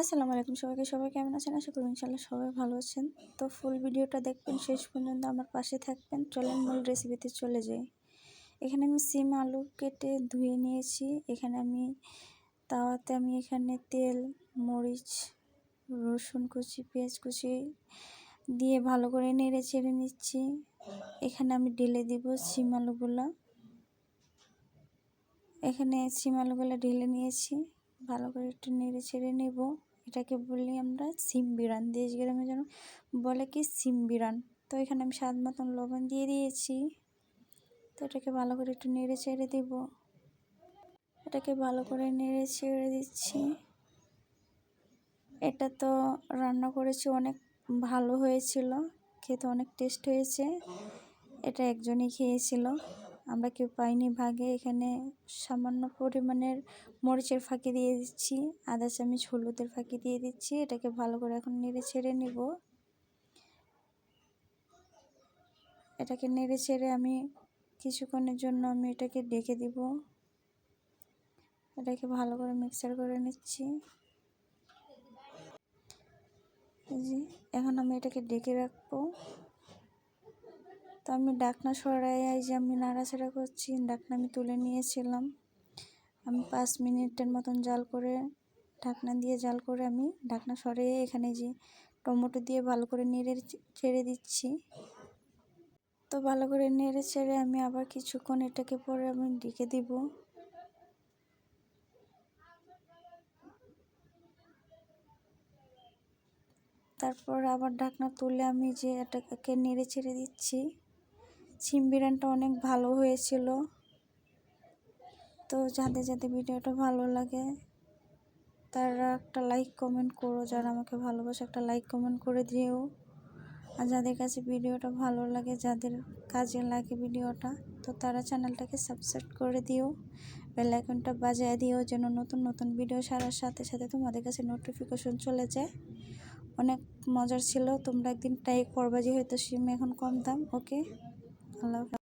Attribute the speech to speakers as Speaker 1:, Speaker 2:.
Speaker 1: আসসালামু আলাইকুম সবাইকে। সবাই কেমন আছেন? আশা করি ইনশাল্লাহ সবাই ভালো আছেন। তো ফুল ভিডিওটা দেখবেন শেষ পর্যন্ত আমার পাশে থাকবেন। চলেন মূল রেসিপিতে চলে যাই। এখানে আমি সিম আলু কেটে ধুয়ে নিয়েছি। এখানে আমি তাওয়াতে আমি এখানে তেল, মরিচ, রসুন কুচি, পেঁয়াজ কুচি দিয়ে ভালো করে নেড়ে ছেড়ে নিচ্ছি। এখানে আমি ঢেলে দিব সিম আলুগুলো। এখানে সিম আলুগুলো ঢেলে নিয়েছি। ভালো করে একটু নেড়ে ছেড়ে নেব। এটাকে বলি আমরা সিম বিরান দেশ গ্রামে যেন বলে কি সিম বিরান তো এখানে আমি স্বাদ মতন লবণ দিয়ে দিয়েছি। তো এটাকে ভালো করে একটু নেড়ে ছেড়ে দেব। এটাকে ভালো করে নেড়ে ছেড়ে দিচ্ছি। এটা তো রান্না করেছি অনেক ভালো হয়েছিল। খেতে অনেক টেস্ট হয়েছে। এটা একজনই খেয়েছিল। আমরা কেউ পাইনি ভাগে, এখানে সামান্য পরিমাণের মরিচের ফাঁকি দিয়ে দিচ্ছি, আদা, চামচ, হলুদের ফাঁকি দিয়ে দিচ্ছি, এটাকে ভালো করে এখন নেড়ে ছেড়ে নিব। এটাকে নেড়ে ছেড়ে আমি কিছুক্ষণের জন্য আমি এটাকে ডেকে দিব। এটাকে ভালো করে মিক্সার করে নিচ্ছি। এখন আমি এটাকে ডেকে রাখব। তো আমি ডাকনা সরাই যে আমি নাড়াচাড়া করছি, ডাকনা আমি তুলে নিয়েছিলাম। আমি পাঁচ মিনিটের মতন জাল করে, ঢাকনা দিয়ে জাল করে আমি ঢাকনা সরিয়ে এখানে যে টমেটো দিয়ে ভালো করে নেড়ে ছেড়ে দিচ্ছি। তো ভালো করে নেড়ে ছেড়ে আমি আবার কিছুক্ষণ এটাকে পরে আমি ডেকে দিব। তারপর আবার ঢাকনা তুলে আমি যে এটাকে নেড়ে ছেড়ে দিচ্ছি। সিম বিরিয়ানিটা অনেক ভালো হয়েছিল। তো যাদের যাদের ভিডিওটা ভালো লাগে, তারা একটা লাইক কমেন্ট করো। যারা আমাকে ভালোবাসে, একটা লাইক কমেন্ট করে দিও। আর যাদের কাছে ভিডিওটা ভালো লাগে, যাদের কাজে লাগে ভিডিওটা, তো তারা চ্যানেলটাকে সাবস্ক্রাইব করে দিও। বেল আইকনটা বাজিয়ে দিও, যেন নতুন নতুন ভিডিও সারার সাথে সাথে তোমাদের কাছে নোটিফিকেশন চলে যায়। অনেক মজার ছিল। তোমরা একদিন ট্রাই করবা, যেহেতু সিম এখন কম দাম ওকে আল্লাহ